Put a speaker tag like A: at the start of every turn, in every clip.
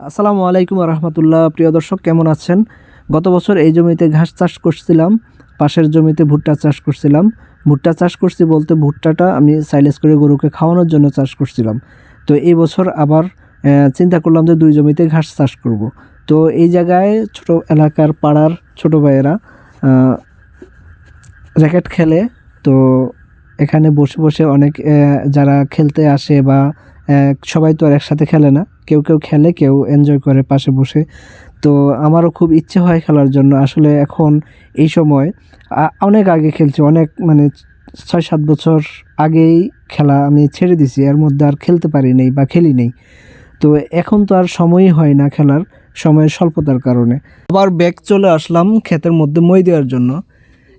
A: আসসালামু আলাইকুম রহমতুল্লাহ। প্রিয় দর্শক, কেমন আছেন? গত বছর এই জমিতে ঘাস চাষ করছিলাম, পাশের জমিতে ভুট্টা চাষ করছিলাম। ভুট্টা চাষ করছি বলতে ভুট্টাটা আমি সাইলেজ করে গরুকে খাওয়ানোর জন্য চাষ করছিলাম। তো এই বছর আবার চিন্তা করলাম যে দুই জমিতে ঘাস চাষ করব। তো এই জায়গায় ছোট এলাকার পাড়ার ছোট ভাইয়েরা র্যাকেট খেলে, তো এখানে বসে বসে অনেক যারা খেলতে আসে বা সবাই তো আর একসাথে খেলে না। কেউ কেউ খেলে, কেউ এনজয় করে পাশে বসে। তো আমারও খুব ইচ্ছে হয় খেলার জন্য। আসলে এখন এই সময় অনেক আগে খেলছি, অনেক মানে ছয় সাত বছর আগেই খেলা আমি ছেড়ে দিছি। এর মধ্যে আর খেলতে পারি নাই বা খেলি নেই। তো এখন তো আর সময়ই হয় না খেলার, সময়ের স্বল্পতার কারণে। আবার ব্যাগ চলে আসলাম ক্ষেতের মধ্যে মই দেওয়ার জন্য।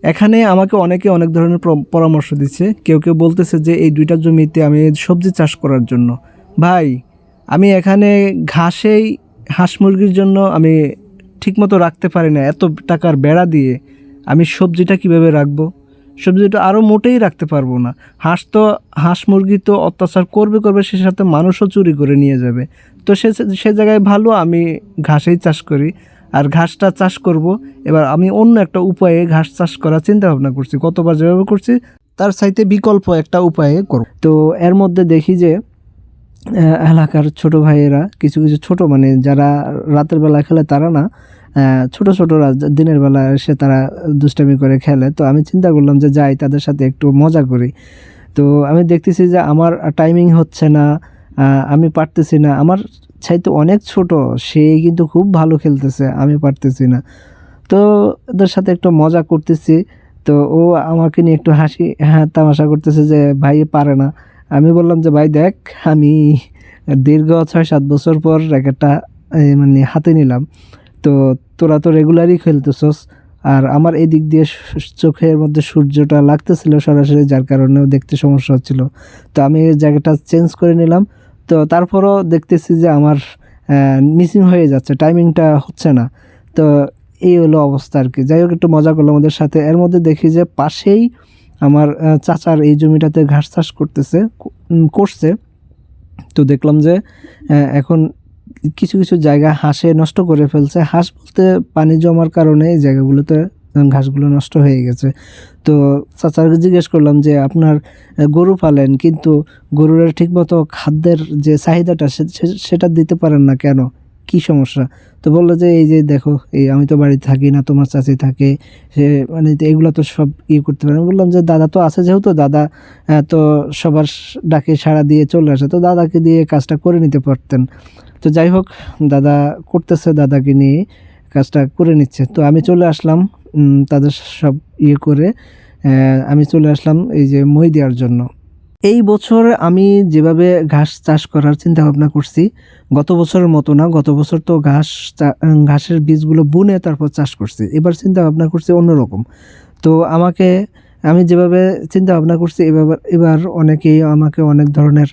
A: এখানে আমাকে অনেকে অনেক ধরনের পরামর্শ দিচ্ছে। কেউ কেউ বলতেছে যে এই দুইটা জমিতে আমি সবজি চাষ করার জন্য। ভাই, আমি এখানে ঘাসেই হাঁস মুরগির জন্য আমি ঠিকমতো রাখতে পারি না। এত টাকার বেড়া দিয়ে আমি সবজিটা কীভাবে রাখব? সবজিটা আরও মোটেই রাখতে পারব না। হাঁস তো, হাঁস মুরগি তো অত্যাচার করবে করবে সে সাথে মানুষও চুরি করে নিয়ে যাবে। তো সে সে জায়গায় ভালো আমি ঘাসেই চাষ করি। আর ঘাসটা চাষ করব। এবার আমি অন্য একটা উপায়ে ঘাস চাষ করার চিন্তা ভাবনা করছি। কতবার যেভাবে করছি, তার চাইতে বিকল্প একটা উপায়ে করব। তো এর মধ্যে দেখি যে এলাকার ছোট ভাইয়েরা, কিছু কিছু ছোট মানে যারা রাতের বেলা খেলে তারা না ছোট ছোটরা দিনের বেলা এসে তারা দুষ্টামি করে খেলে। তো আমি চিন্তা করলাম যে যাই, তাদের সাথে একটু মজা করি। তো আমি দেখতেছি যে আমার টাইমিং হচ্ছে না আমি পারতেছি না। আমার চাইতে অনেক ছোট, সে কিন্তু খুব ভালো খেলতেছে, আমি পারতেছি না। তো ওদের সাথে একটু মজা করতেছি, তো ও আমাকে নিয়ে একটু হাসি হ্যাঁ তামাশা করতেছে যে, ভাই পারে না। আমি বললাম যে, ভাই, দেখ, আমি দীর্ঘ ছয় সাত বছর পর র্যাকেটটা মানে হাতে নিলাম। তো তোরা তো রেগুলারই খেলতেছস, আর আমার এই দিক দিয়ে চোখের মধ্যে সূর্যটা লাগতেছিল সরাসরি, যার কারণেও দেখতে সমস্যা হচ্ছিল। তো আমি জায়গাটা চেঞ্জ করে নিলাম তো তারপরও দেখতেছি যে আমার মিসিং হয়ে যাচ্ছে টাইমিংটা হচ্ছে না। তো এই হলো অবস্থা আর কি। যাই হোক, একটু মজা করলাম ওদের সাথে। এর মধ্যে দেখি যে পাশেই আমার চাচার এই জমিটাতে ঘাস চাষ করতেছে করছে। তো দেখলাম যে এখন কিছু কিছু জায়গা হাঁসে নষ্ট করে ফেলছে। হাঁস বলতে পানি জমার কারণে এই জায়গাগুলোতে ঘাসগুলো নষ্ট হয়ে গেছে। তো চাচাকে জিজ্ঞেস করলাম যে, আপনার গরু পালেন, কিন্তু গরুর ঠিকমতো খাদ্যের যে চাহিদাটা সেটা দিতে পারেন না কেন? কি সমস্যা? তো বলল যে, এই যে দেখো, এই আমি তো বাড়িতে থাকি না, তোমার চাচি থাকে, সে মানে এগুলো তো সব ইয়ে করতে পারে বললাম যে, দাদা তো আছে যেহেতু, দাদা তো সবার ডাকে সাড়া দিয়ে চলে আসে, তো দাদাকে দিয়ে কাজটা করে নিতে পারতেন। তো যাই হোক, দাদা করতেছে, দাদাকে নিয়ে কাজটা করে নিচ্ছে। তো আমি চলে আসলাম তাদের সব ইয়ে করে আমি চলে আসলাম এই যে মই দেওয়ার জন্য। এই বছর আমি যেভাবে ঘাস চাষ করার চিন্তা ভাবনা করছি, গত বছরের মতো না, গত বছর তো ঘাস ঘাসের বীজগুলো বুনে তারপর চাষ করছি। এবার চিন্তা ভাবনা করছি অন্যরকম। তো আমাকে, আমি যেভাবে চিন্তা ভাবনা করছি এবার এবার অনেকেই আমাকে অনেক ধরনের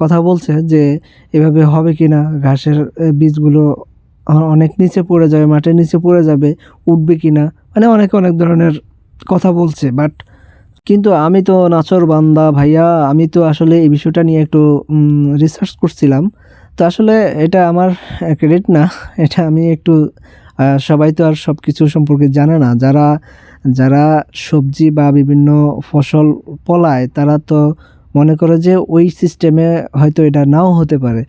A: কথা বলছে যে, এভাবে হবে কি না ঘাসের বীজগুলো অনেক নিচে পড়ে যাবে মাটির নিচে পড়ে যাবে, উঠবে কি না মানে অনেকে অনেক ধরনের কথা বলছে বাট কিন্তু আমি তো নাচর বান্দা ভাইয়া, আমি তো আসলে এই বিষয়টা নিয়ে একটু রিসার্চ করছিলাম। তো আসলে এটা আমার ক্রেডিট না, এটা আমি একটু সবাই তো আর সব কিছু সম্পর্কে জানে না। যারা যারা সবজি বা বিভিন্ন ফসল ফলায় তারা তো মনে করে যে ওই সিস্টেমে হয়তো এটা নাও হতে পারে।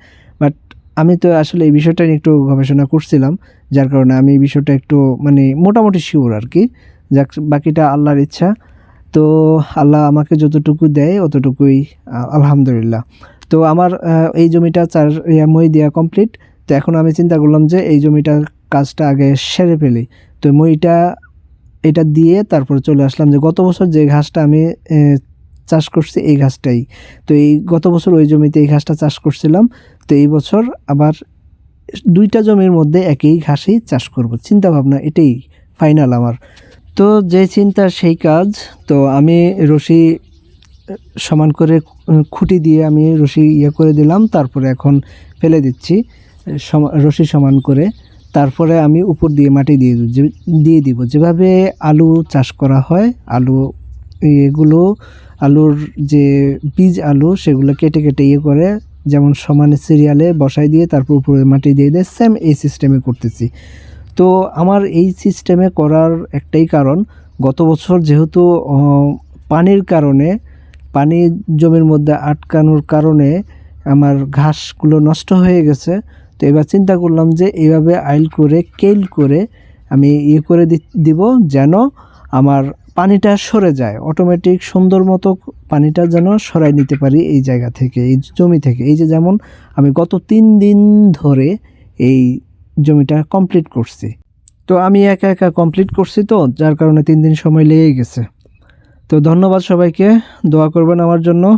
A: আমি তো আসলে এই বিষয়টা নিয়ে একটু গবেষণা করছিলাম, যার কারণে আমি এই বিষয়টা একটু মানে মোটামুটি শিওর আর কি যাক, বাকিটা আল্লাহর ইচ্ছা। তো আল্লাহ আমাকে যতটুকু দেয় অতটুকুই আলহামদুলিল্লাহ। তো আমার এই জমিটা চার মই দেওয়া কমপ্লিট তো এখন আমি চিন্তা করলাম যে এই জমিটার কাজটা আগে সেরে ফেলি। তো মইটা, এটা দিয়ে তারপর চলে আসলাম যে গত বছর যে ঘাসটা আমি চাষ করছি এই ঘাসটাই। তো এই গত বছর ওই জমিতে এই ঘাসটা চাষ করছিলাম। তো এই বছর আবার দুইটা জমির মধ্যে একই ঘাসই চাষ করব। চিন্তা ভাবনা এটাই ফাইনাল আমার। তো যে চিন্তা, সেই কাজ। তো আমি রশি সমান করে খুঁটি দিয়ে আমি রশি ইয়ে করে দিলাম, তারপরে এখন ফেলে দিচ্ছি রশি সমান করে। তারপরে আমি উপর দিয়ে মাটি দিয়ে দিয়ে দিব। যেভাবে আলু চাষ করা হয়, আলু এগুলো আলুর যে বীজ আলু, সেগুলো কেটে কেটে ইয়ে করে যেমন সমানে সিরিয়ালে বসাই দিয়ে তারপর উপরে মাটি দিয়ে দিয়ে সেম এই সিস্টেমে করতেছি। তো আমার এই সিস্টেমে করার একটাই কারণ, গত বছর যেহেতু পানির কারণে, পানি জমির মধ্যে আটকানোর কারণে আমার ঘাসগুলো নষ্ট হয়ে গেছে, তো এবার চিন্তা করলাম যে এইভাবে আইল করে কেল করে আমি ইয়ে করে দিব যেন আমার পানিটা সরে যায়। অটোমেটিক সুন্দর মতো পানিটা যেন সরাই নিতে পারি এই জায়গা থেকে, এই জমি থেকে। এই যে যেমন আমি গত তিন দিন ধরে এই জমিটা কমপ্লিট করছি। তো আমি একা একা কমপ্লিট করছি তো, যার কারণে তিন দিন সময় লেগে গেছে। তো ধন্যবাদ সবাইকে। দোয়া করবেন আমার জন্য।